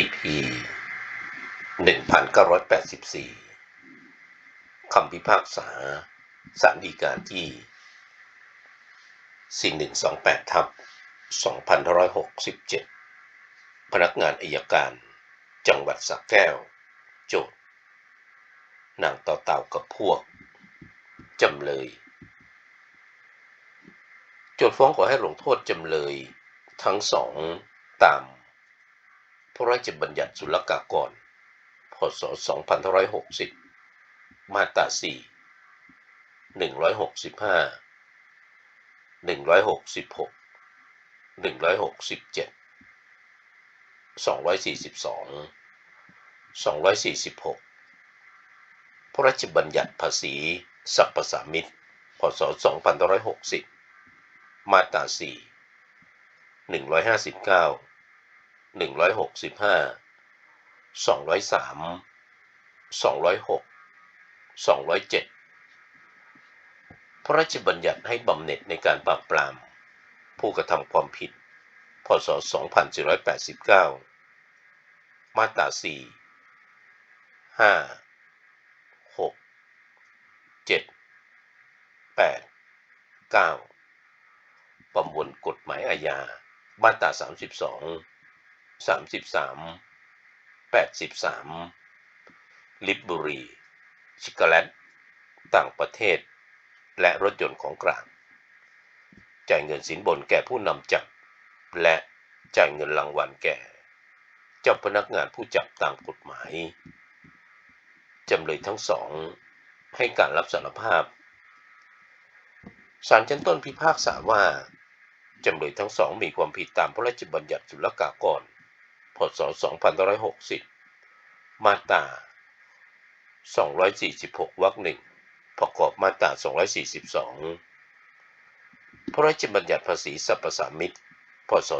EP 1984 คำพิพากษาสารดีกาที่ 4128 ทับ 2567 พนักงานอายการ จังหวัดสระแก้ว โจทย์นางต่อเต่ากับพวก จำเลย โจทย์ฟ้องขอให้ลงโทษจำเลยทั้งสองตาม พระราชบัญญัติศุลกากร พศ 2560 มาตรา 4 165 166 167 242 246 พระราชบัญญัติภาษีสรรพสามิต พศ 2560 มาตรา 4 159 หนึ่งร้อยหกสิบห้าสองร้อยสามสองร้อยหกสองร้อยเจ็ดพระราชบัญญัติให้บำเหน็จในการปราบปราม ผู้กระทำความผิด พศ 2489 มาตรา 4 5 6 7 8 9 ประมวลกฎหมายอาญา มาตรา 32 สามสิบสามแปดสิบสามลิบบุรีชิกแลตต่างประเทศ และรถยนต์ของกลาง จ่ายเงินสินบนแก่ผู้นำจับ และจ่ายเงินรางวัลแก่ เจ้าพนักงานผู้จับตามกฎหมาย จำเลยทั้งสองให้การรับสารภาพศาลชั้นต้นพิพากษาว่า จำเลยทั้งสองมีความผิดตามพระราชบัญญัติศุลกากร ศ 2560 มาตรา 246 วรรคหนึ่งประกอบมาตรา 242 พระราชบัญญัติภาษีสรรพสามิตพศ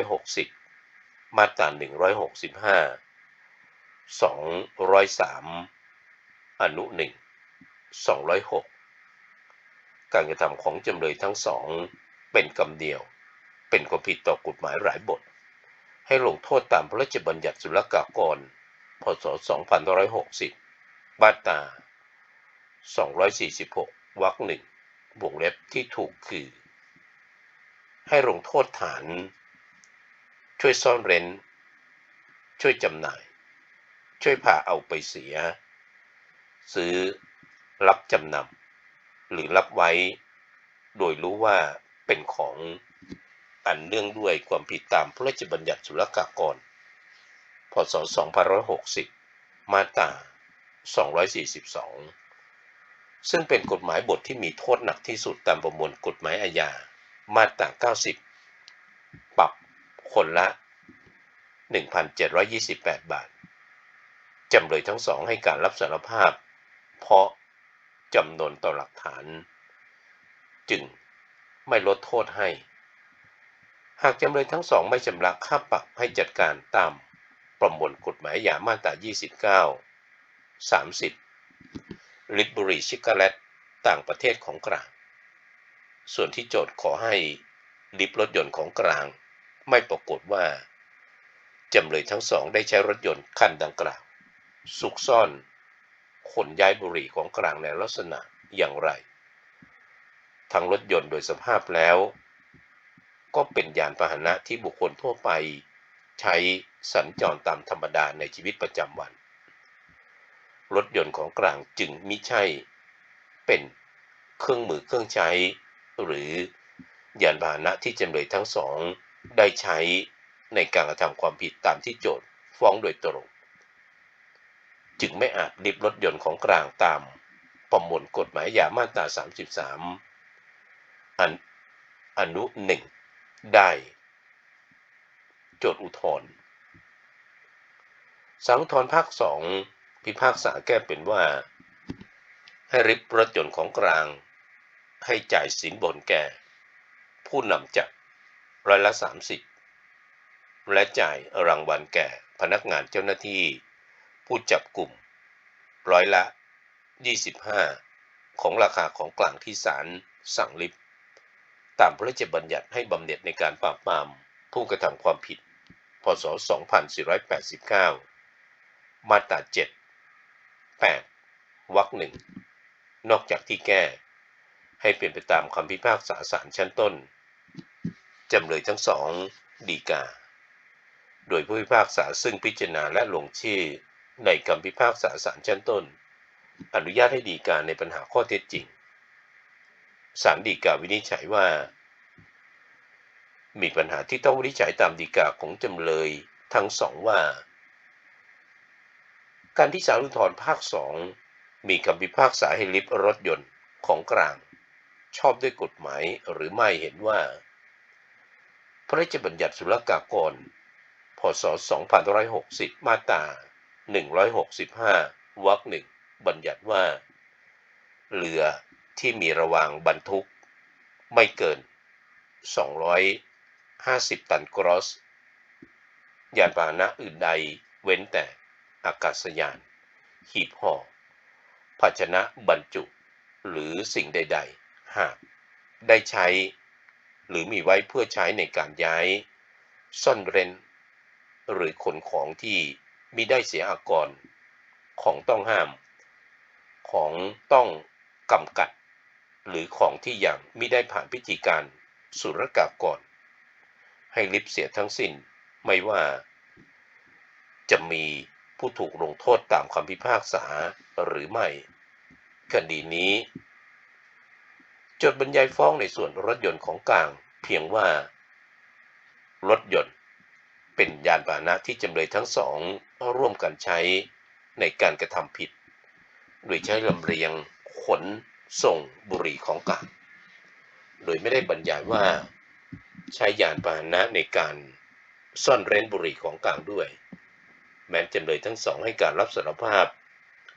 2560 มาตรา 165 203 อนุ1 206 การกระทำของจำเลยทั้งสองเป็นกรรมเดียว เป็นความผิดต่อกฎหมายหลายบท ให้ลงโทษตามพระราชบัญญัติศุลกากร พศ 2560 มาตรา 246 วรรคหนึ่งวงเล็บที่ถูกคือ ให้ลงโทษฐาน ช่วยซ่อนเร้น ช่วยจำหน่าย ช่วยพาเอาไปเสีย ซื้อ รับจำนำ หรือรับไว้ โดยรู้ว่าเป็นของ อันเนื่องด้วยความผิดตามพระราชบัญญัติศุลกากร พศ 2560 มาตรา 242 ซึ่งเป็นกฎหมายบทที่มีโทษหนักที่สุดตามประมวลกฎหมายอาญา มาตรา 90 ปรับคนละ 1,728 บาท จำเลยทั้งสองให้การรับสารภาพ เพราะจำนวนต่อหลักฐาน จึงไม่ลดโทษให้ หากจำเลยทั้งสองไม่ชำระค่าปรับให้จัดการตามประมวลกฎหมายอาญามาตรา29 30 ลิบบุรีชิกาเลตต่างประเทศของกลาง ส่วนที่โจทย์ขอให้ลิบรถยนต์ของกลาง ไม่ปรากฏว่าจำเลยทั้งสองได้ใช้รถยนต์คันดังกล่าวซุกซ่อนขนย้ายบุหรี่ของกลางในลักษณะอย่างไร ทั้งรถยนต์โดยสภาพแล้ว ก็เป็นยานพาหนะที่บุคคลทั่วไป ใช้สัญจรตามธรรมดาในชีวิตประจำวัน รถยนต์ของกลางจึงมิใช่เป็นเครื่องมือเครื่องใช้ หรือยานพาหนะที่จำเลยทั้งสองได้ใช้ในการกระทำความผิดตามที่โจทย์ฟ้องโดยตรง จึงไม่อาจริบรถยนต์ของกลางตามประมวลกฎหมายยามาตรา 33อันอนุหนึ่ง ได้โจทย์อุทธรณ์สังอุทรภาคสองพิพากษาแก้เป็นว่า ให้ริบรถยนต์ของกลาง ให้จ่ายสินบนแก่ ผู้นำจับร้อยละ 30 และจ่ายรางวัลแก่พนักงานเจ้าหน้าที่ ผู้จับกลุ่ม ร้อยละ 25 ของราคาของกลางที่ศาลสั่งริบ ตามพระราชบัญญัติให้บำเหน็จในการปราบปรามผู้กระทำความผิด พศ 2489 มาตรา 7 8 วรรคหนึ่ง นอกจากที่แก้ ให้เป็นไปตามคำพิพากษาศาลชั้นต้น จำเลยทั้งสองดีกา โดยผู้พิพากษาซึ่งพิจารณาและลงชื่อในคำพิพากษาศาลชั้นต้น อนุญาตให้ดีกาในปัญหาข้อเท็จจริง ศาลดีกาวินิจฉัยว่า มีปัญหาที่ต้องวินิจฉัยตามดีกาของจำเลยทั้งสองว่า การที่ศาลอุทธรภาคสองมีคำพิพากษาให้ลิฟต์รถยนต์ของกลาง ชอบด้วยกฎหมายหรือไม่เห็นว่า พระราชบัญญัติศุลกากร พศ 2560 มาตรา 165 วรรคหนึ่งบัญญัติว่า เรือ ที่มีระวางบรรทุกไม่เกิน 250 ตันกรอส ยานพาหนะอื่นใดเว้นแต่อากาศยาน หีบห่อ ภาชนะบรรจุ หรือสิ่งใด ๆ หากได้ใช้ หรือมีไว้เพื่อใช้ในการย้าย ซ่อนเร้น หรือขนของที่มิได้เสียอากร ของต้องห้าม ของต้องกำกัด หรือของที่ยังมิได้ผ่านพิธีการสุรกากรให้ลิบเสียทั้งสิ้น ไม่ว่า จะมีผู้ถูกลงโทษตามคำพิพากษาหรือไม่ คดีนี้ จดบรรยายฟ้องในส่วนรถยนต์ของกลาง เพียงว่า รถยนต์เป็นยานพาหนะที่จำเลยทั้งสองร่วมกันใช้ในการกระทำผิด โดยใช้ลำเลียงขน ส่งบุหรี่ของกลางโดยไม่ได้บรรยายว่าใช้ยานพาหนะในการซ่อนเร้นบุหรี่ของกลางด้วย แม้จำเลยทั้งสองให้การรับสารภาพ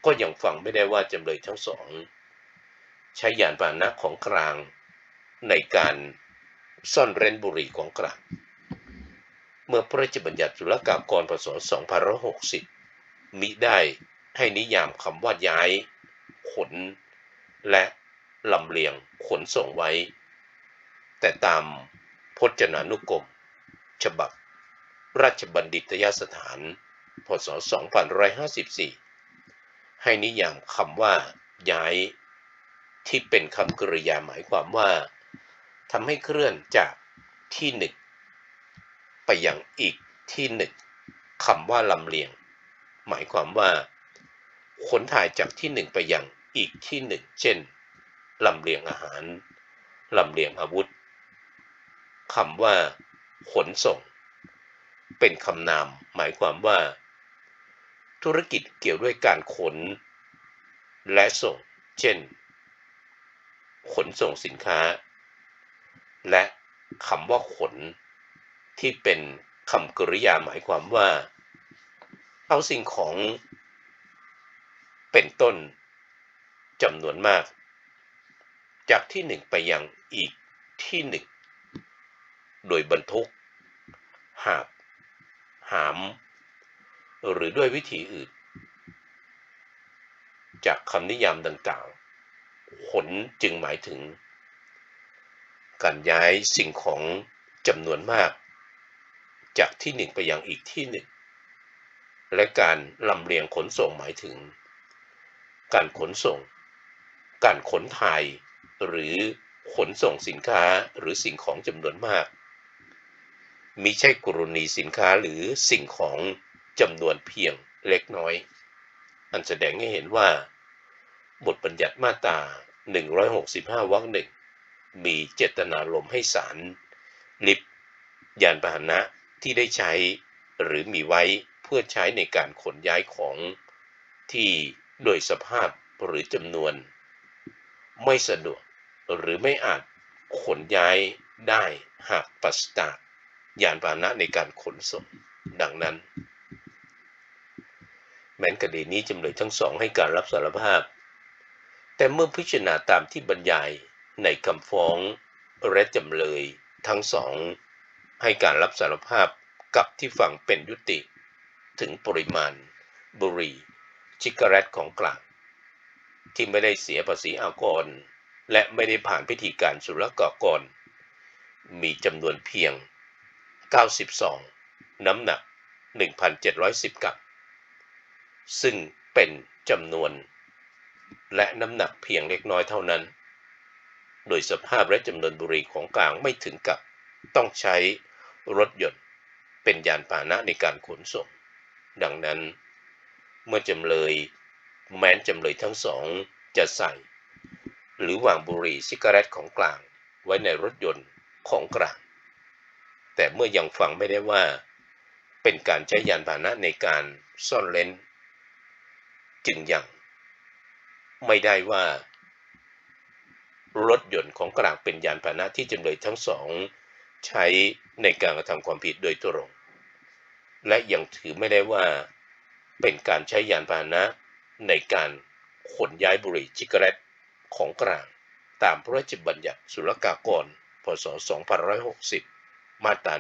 ก็ยังฟังไม่ได้ว่าจำเลยทั้งสอง ใช้ยานพาหนะของกลาง ในการซ่อนเร้นบุหรี่ของกลาง เมื่อพระราชบัญญัติศุลกากรพศ2560 มิได้ให้นิยามคำว่าย้าย ขน และลำเลียงขนส่งไว้ แต่ตามพจนานุกรม ฉบับ ราชบัณฑิตยสถาน พศ 2554 ให้นิยามคำว่า ย้าย ที่เป็นคำกริยาหมายความว่าทำให้เคลื่อนจากที่หนึ่งไปยังอีกที่หนึ่งคำว่าลำเลียง หมายความว่า ขนถ่ายจากที่หนึ่งไปยัง อีกที่หนึ่งเช่นลำเลียงอาหารลำเลียงอาวุธคำว่า ขนส่ง เป็นคำนามหมายความว่า ธุรกิจเกี่ยวด้วยการขน และส่ง เช่น ขนส่งสินค้า และคำว่าขน ที่เป็นคำกริยาหมายความว่า เอาสิ่งของ เป็นต้น จำนวนมาก จากที่หนึ่งไปยังอีกที่หนึ่ง โดยบรรทุก หาบ หาม หรือด้วยวิธีอื่น จากคำนิยามดังกล่าวขนจึงหมายถึง การย้ายสิ่งของจำนวนมาก จากที่หนึ่งไปยังอีกที่หนึ่ง และการลำเลียงขนส่งหมายถึง การขนส่ง การขนถ่าย หรือขนส่งสินค้าหรือสิ่งของจำนวนมาก มิใช่กรณีสินค้าหรือสิ่งของจำนวนเพียงเล็กน้อย อันแสดงให้เห็นว่า บทบัญญัติมาตรา 165 วรรคหนึ่งมีเจตนารมให้สาร ลิฟต์ยานพาหนะที่ได้ใช้หรือมีไว้เพื่อใช้ในการขนย้ายของที่โดยสภาพหรือจำนวน ไม่สะดวก หรือไม่อาจขนย้ายได้หากปราศจากยานพาหนะในการขนส่งดังนั้น แม้นคดีนี้จำเลยทั้งสองให้การรับสารภาพ แต่เมื่อพิจารณาตามที่บรรยายในคำฟ้องและจำเลยทั้งสอง ให้การรับสารภาพกับที่ฟังเป็นยุติ ถึงปริมาณ บุหรี่ชิกาเรตของกลาง ที่ไม่ได้เสียภาษีอากร และไม่ได้ผ่านพิธีการศุลกากร มีจำนวนเพียง 92 น้ำหนัก 1,710 กรัม ซึ่งเป็นจำนวน และน้ำหนักเพียงเล็กน้อยเท่านั้น โดยสภาพและจำนวนบุหรี่ของกลางไม่ถึงกับต้องใช้รถยนต์เป็นยานพาหนะในการขนส่ง ดังนั้นเมื่อจำเลย แม้นจำเลยทั้งสองจะใส่ หรือวางบุหรี่ซิกาเรตของกลางไว้ในรถยนต์ของกลาง แต่เมื่อยังฟังไม่ได้ว่า เป็นการใช้ยานพาหนะในการซ่อนเลนจึงยังไม่ได้ว่ารถยนต์ของกลางเป็นยานพาหนะที่จำเลยทั้งสองใช้ในการกระทำความผิดโดยตรง และยังถือไม่ได้ว่าเป็นการใช้ยานพาหนะ ในการขนย้ายบุหรี่ซิกาเรตของกลาง ตามพระราชบัญญัติศุลกากร พศ 2560 มาตรา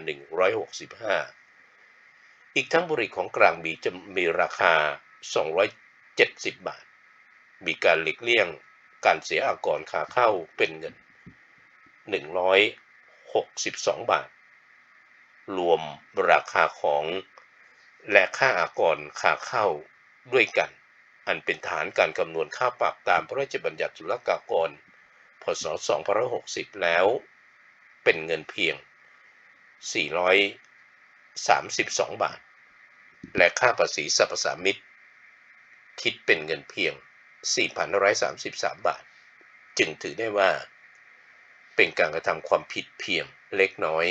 165 อีกทั้งบุหรี่ของกลางมีจะมีราคา 270 บาท มีการหลีกเลี่ยงการเสียอากรขาเข้าเป็นเงิน 162 บาท รวมราคาของและค่าอากรขาเข้าด้วยกัน อันเป็นฐานการคำนวณค่าปรับตามพระราชบัญญัติศุลกากร พศ 2560 แล้ว เป็นเงินเพียง 432 บาท และค่าภาษีสรรพสามิตคิดเป็นเงินเพียง 4,133 บาท จึงถือได้ว่า เป็นการกระทำความผิดเพียงเล็กน้อย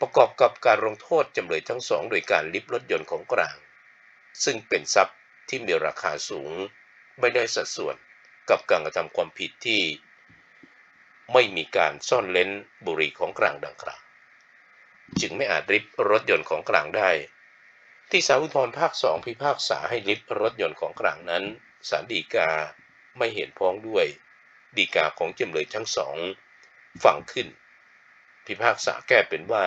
ประกอบกับการลงโทษจำเลยทั้งสองโดยการลิบรถยนต์ของกลาง ซึ่งเป็นทรัพย์ ที่มีราคาสูงไม่ได้สัดส่วนกับการกระทำความผิดที่ ไม่มีการซ่อนเล้นบุหรี่ของกลางดังกล่าวจึงไม่อาจริบรถยนต์ของกลางได้ ที่ศาลอุทธรภาคสองพิพากษาให้ริบรถยนต์ของกลางนั้นศาลฎีกาไม่เห็นพ้องด้วยฎีกาของจำเลยทั้งสองฟังขึ้น พิพากษาแก้เป็นว่า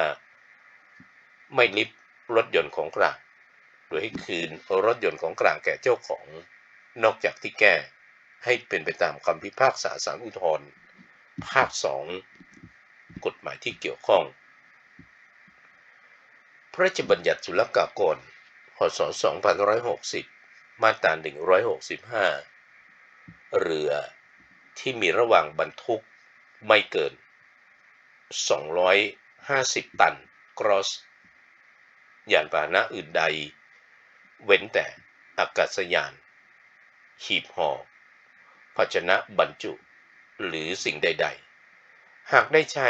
ไม่ริบรถยนต์ของกลาง โดยให้คืนรถยนต์ของกลางแก่เจ้าของ นอกจากที่แก้ให้เป็นไปตามคำพิพากษาศาลอุทธรภาคสองกฎหมายที่เกี่ยวข้อง พระราชบัญญัติศุลกากรพศ2560 มาตรา 165 เรือที่มีระหว่างบรรทุกไม่เกิน 250 ตัน กรอส ยานพาหนะอื่นใด เว้นแต่อากาศยาน หีบห่อภาชนะบรรจุ หรือสิ่งใด ๆ หากได้ใช้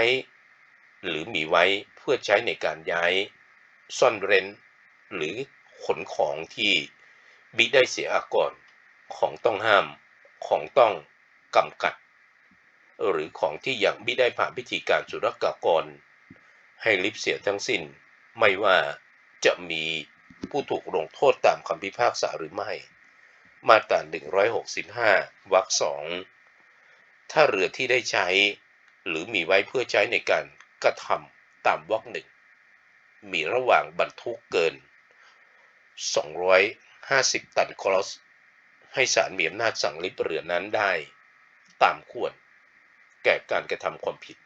หรือมีไว้เพื่อใช้ในการย้าย ซ่อนเร้น หรือขนของที่บิได้เสียอากรของต้องห้ามของต้องกำกัด หรือของที่ยังบิได้ผ่านพิธีการศุลกากร ให้ลิบเสียทั้งสิ้น ไม่ว่าจะมี ผู้ถูกลงโทษตามคำพิพากษาหรือไม่ มาตรา 165 วรรคสองถ้าเรือที่ได้ใช้ หรือมีไว้เพื่อใช้ในการกระทำตามวรรคหนึ่ง มีระหว่างบรรทุกเกิน 250 ตันคลอส ให้ศาลมีอำนาจสั่งลิบเรือนั้นได้ ตามควร แก่การกระทำความผิด